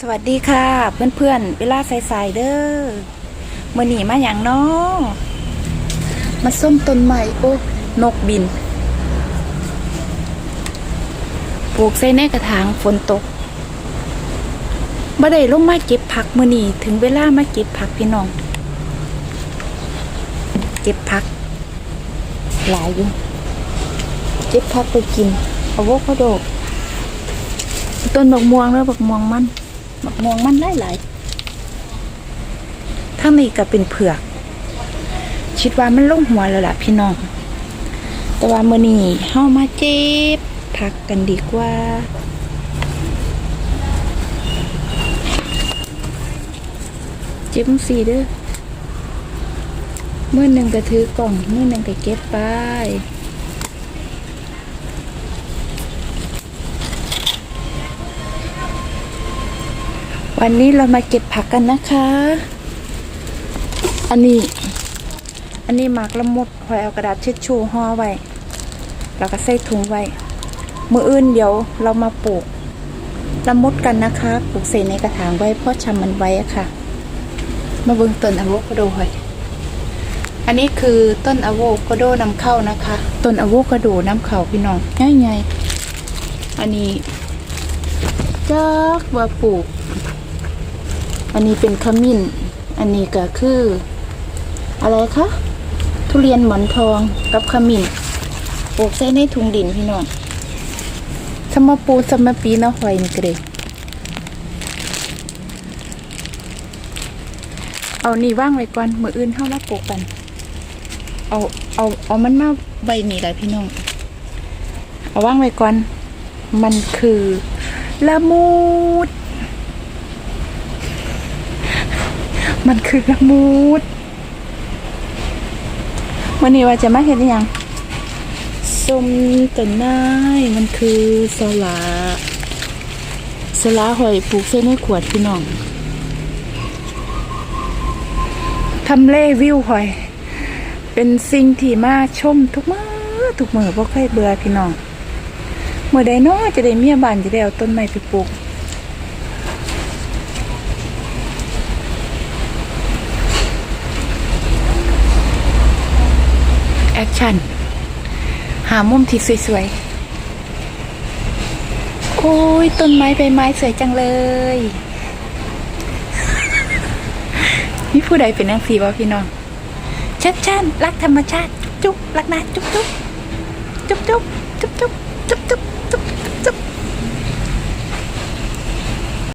สวัสดีค่ะ เพื่อนๆเวลาสายๆเด้อมื่อนีมาอย่างน้อมาส้มต้นใหม่โอ้นกบิน ปลูกใส่ในกระถางฝนตกบ่ได้ลงมาเก็บผักมื่อนีถึงเวลามาเก็บผักพี่น้อง เก็บผัก หลายอยู่เก็บผักไปกินอะโวคาโดต้นบักม่วงแล้วบักม่วงมัน บักม่วงมันหลายหลายๆทั้งนี้ก็เป็นเผือก คิดว่ามันลงหัวแล้วล่ะพี่น้อง แต่ว่ามื้อนี้เฮามาเจ็บพักกันดีกว่าเจ็บสีเด้อมื้อหนึ่งก็ถือกล่องเมื้อหนึ่งก็เก็บไป วันนี้เรามาเก็บผักกันนะคะ อันนี้ อันนี้หมากละมุดหอยเอากระดาษเช็ดชูห่อไว้ แล้วก็ใส่ถุงไว้ มืออื่นเดี๋ยวเรามาปลูกละมุดกันนะคะ ปลูกใส่ในกระถางไว้เพราะชำมันไว้ค่ะ มาเบิ่งต้นอะโวคาโดหอยอันนี้คือต้นอะโวคาโดนำเข้านะคะ ต้นอะโวคาโดนำเข้าพี่น้องง่ายๆอันนี้จักว่าปลูก อันนี้เป็นขมิ้น อันนี้ก็คือ อะไรคะ ทุเรียนหมอนทองกับขมิ้นปลูกใส่ในถุงดินพี่น้องสมปูสมปีเนาะหอยนี่ก็เลยเอานี่ว่างไว้ก่อนมืออื่นเข้ามาปลูกกัน เอาเอาเอามันมาใบนี้แหละพี่น้อง เอาว่างไว้ก่อน มันคือละมุด มันคือละมุดวันนี้ว่าจะมาเห็นยังส้มต้นไม้มันคือสลาสลาหอยปลูกเส้นในขวดพี่น้องทำเล่วิวหอย เป็นสิ่งที่มาชมทุกมื้อทุกมื้อบ่เคยเบื่อพี่น้องเมื่อใดเนาะจะได้เมียบ้านจะได้เอาต้นไม้ไปปลูก คชั่น หามุมที่สวยๆ โอ้ย ต้นไม้ใบไม้สวยจังเลย นี่ผู้ใดเป็นนางสีบ่พี่น้องชัดชันรักธรรมชาติ จุ๊บรักนะจุ๊บจุ๊บจุ๊บจุ๊บจุ๊บจุ๊บ